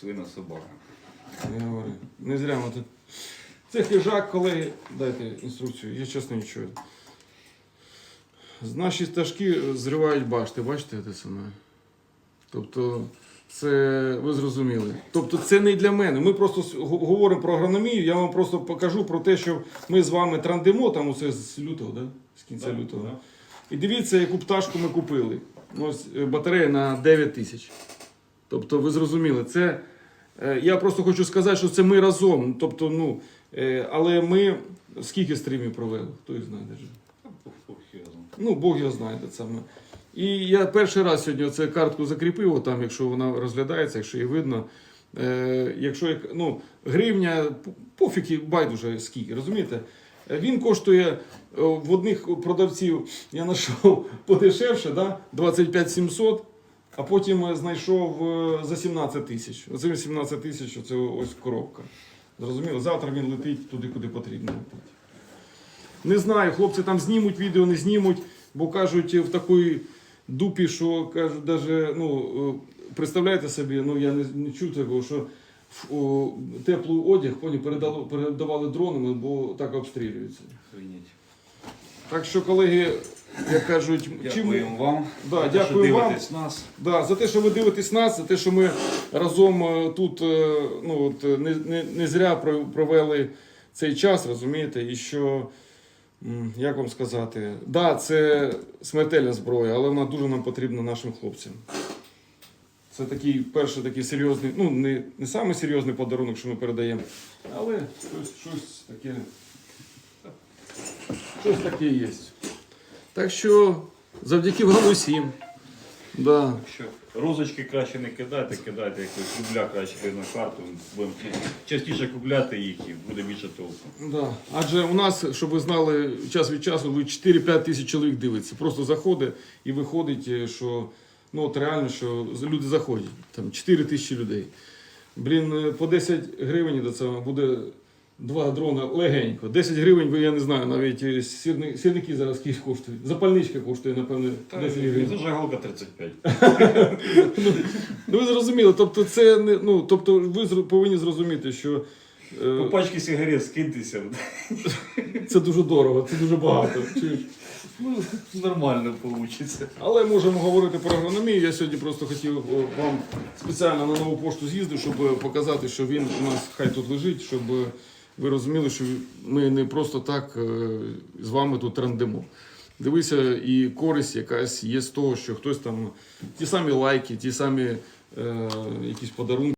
свина собака. Я говорю, не зря ми тут. Це хижак, колеги, дайте інструкцію, я чесно не чую. З наші стажки зривають башти, бачите те саме. Тобто, це ви зрозуміли. Тобто це не для мене. Ми просто говоримо про агрономію, я вам просто покажу про те, що ми з вами трандимо там усе з лютого, да? з кінця Да, лютого. да. І дивіться, яку пташку ми купили. Ось е, батарея на 9 тисяч. Тобто, ви зрозуміли, це. е, Я просто хочу сказати, що це ми разом. Тобто, ну, е, але ми скільки стрімів провели? Хто їх знає знає. Ну, Бог його знає те саме. І я перший раз сьогодні цю картку закріпив, там, якщо вона розглядається, якщо її видно. Е, якщо ну, гривня, п- пофіг байдуже скільки, розумієте? Е, Він коштує в одних продавців, я знайшов подешевше, да? 25 700, а потім е, знайшов е, за 17 тисяч. Оце 17 тисяч, оце ось коробка. Зрозуміло? Завтра він летить туди, куди потрібно летить. Не знаю, хлопці там знімуть відео, не знімуть, бо кажуть в такій дупі, що кажуть, даже, ну, е, представляєте собі, ну я не, не чув такого, що в- о, теплий одяг поні, передало, передавали дронами, бо так обстрілюються. Охренеть. Так що, колеги, як кажуть, чим, вам. Да, за те, що дякую вам. нас. Да, за те, що ви дивитесь нас, за те, що ми разом е, тут е, ну, от, е, не, не, не зря про- провели цей час, розумієте, і що, м, як вам сказати, да, це смертельна зброя, але вона дуже нам потрібна нашим хлопцям. Це такий перший такий серйозний, ну не, не самий серйозний подарунок, що ми передаємо, але щось, щось таке. Щось таке є. Так що завдяки вам усім. Да. Так що розочки краще не кидайте, кидайте якось рубля краще на карту. Будемо частіше купляти їх і буде більше толку. Да. Адже у нас, щоб ви знали, час від часу ви 4-5 тисяч чоловік дивиться. Просто заходить і виходить, е, що ну от реально, що люди заходять. Там 4 тисячі людей. Блін, е, по 10 гривень до цього буде два дрона легенько. 10 гривень, ви я не знаю, навіть е, сірни, сірники зараз скільки коштують. Запальничка коштує, напевне, 10 гривень. Це галка 35. Ну ви зрозуміли, тобто це не ну, тобто ви повинні зрозуміти, що. е, По пачці сигарет скиньтеся. Це дуже дорого, це дуже багато. Чуєш? Ну, нормально вийде. Але можемо говорити про агрономію. Я сьогодні просто хотів вам спеціально на нову пошту з'їздив, щоб е, показати, що він у нас хай тут лежить, щоб ви розуміли, що ми не просто так е, з вами тут трендимо. Дивися, і користь якась є з того, що хтось там ті самі лайки, ті самі е, якісь подарунки.